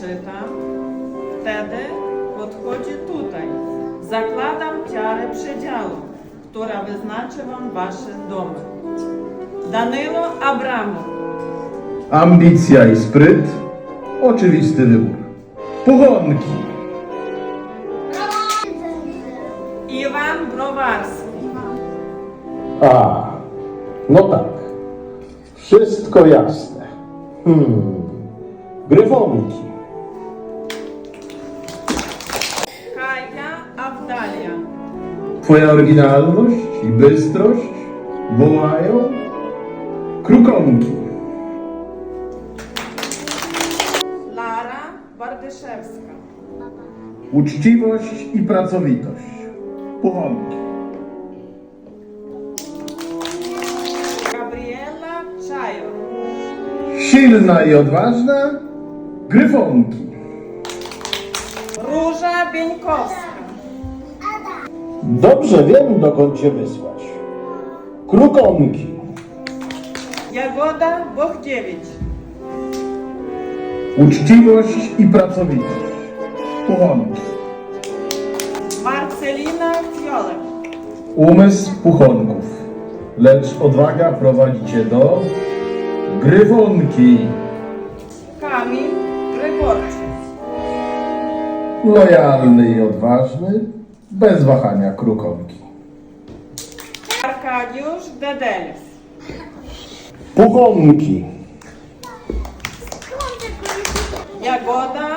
czytam, wtedy podchodzi tutaj. Zakładam ciarę przedziału, która wyznaczy wam wasze domy. Danilo Abramow, Ambicja i spryt. Oczywisty wybór. Puchonki. Iwan Browarski, A, no tak. Wszystko jasne. Hmm. Gryfonki. Kaja Abdalia, Twoja oryginalność i bystrość wołają krukonki. Lara Bardyszewska, Uczciwość i pracowitość. Puchonki. Gabriela Czajor, Silna i odważna. Gryfonki. Róża Bieńkowska, Dobrze wiem, dokąd cię wysłać. Krukonki. Jagoda Bochdziewicz, Uczciwość i pracowitość. Puchonki. Marcelina Fiolek, Umysł puchonków, lecz odwaga prowadzi cię do gryfonki. Lojalny i odważny, bez wahania krukonki. Arkadiusz Dedelis, Puchonki. Jagoda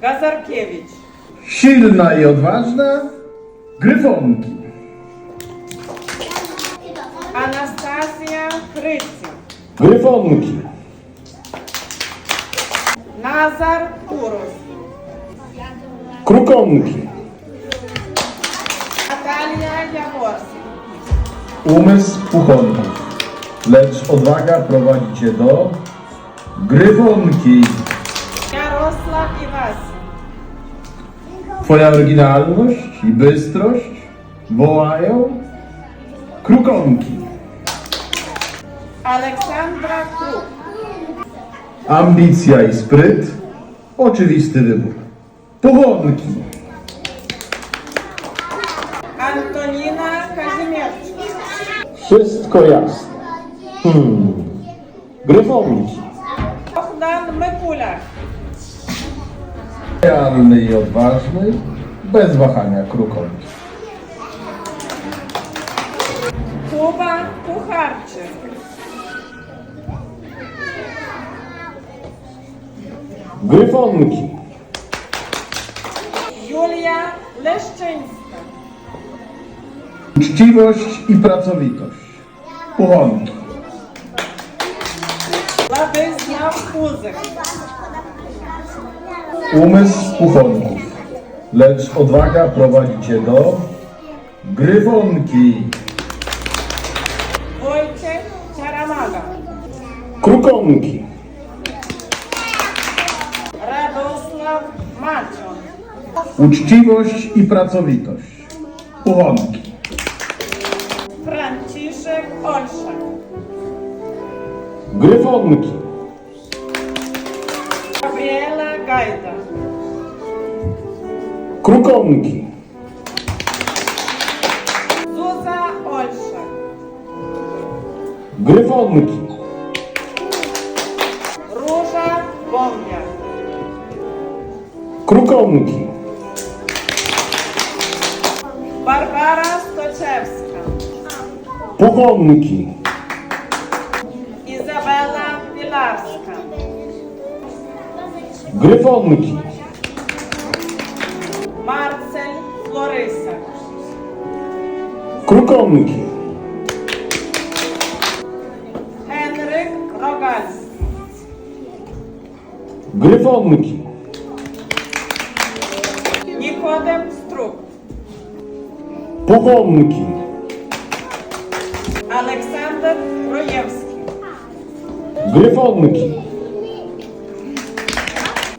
Gazarkiewicz, Silna i odważna, gryfonki. Anastazja Krycy, Gryfonki. Nazar Kurus, Krukonki. Natalia Jaworska, Umysł puchonków, lecz odwaga prowadzi cię do gryfonki. Jarosław Iwasi, Twoja oryginalność i bystrość wołają krukonki. Aleksandra Kruk, Ambicja i spryt, oczywisty wybór. Puchonki. Antonina Kazimierczuk, Wszystko jasne. Hmm. Gryfonki. Bogdan Mykulak, Lojalny i odważny, bez wahania krukonki. Kuba Kucharczyk, Gryfonki. Leszczyńska, Uczciwość i pracowitość. Puchonki. Władysław Puzyk, Umysł puchonków, lecz odwaga prowadzi cię do gryfonki. Wojciech Czaramaga, Krukonki. Uczciwość i pracowitość. Puchonki. Franciszek Olszak, Gryfonki. Gabriela Gajda, Krukonki. Zuza Olszak, Gryfonki. Róża Bombiak, Krukonki. Полковники. Ізабела Біларська. Грифонники. Марцель Флориса. Круковники. Генрик Рогаль. Грифонники. Нікодем Струк. Полковники. Grywalniki.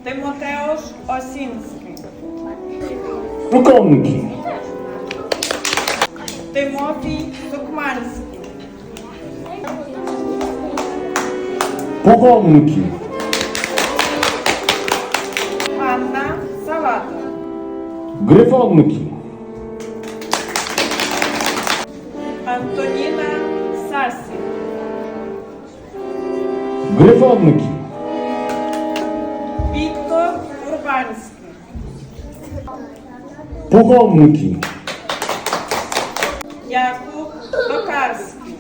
Tymoteusz Osiński. Pukolniki. Tymofi Sukmarski. Pukolniki. Anna Salata. Grywalniki. Gryfonki. Віктор Урбанський, Puchomki. Якуб Токарський,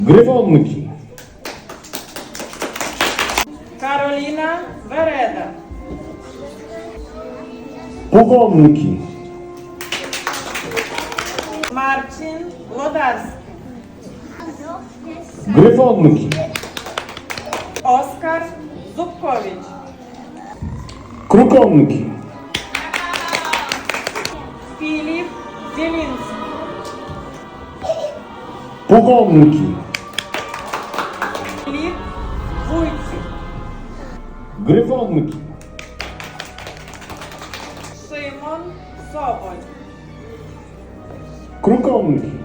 Gryfonki. Кароліна Вереда, Puchomki. Марчин Лодарський, Gryfonki. Оскар Зубкович. Круковники. Філіп Зілінський. Полковники. Філіп Вуйців. Грифовники. Шимон Соболь. Круковники.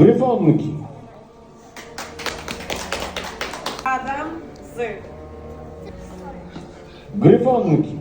Gryfonki. Adam z. Gryfonki.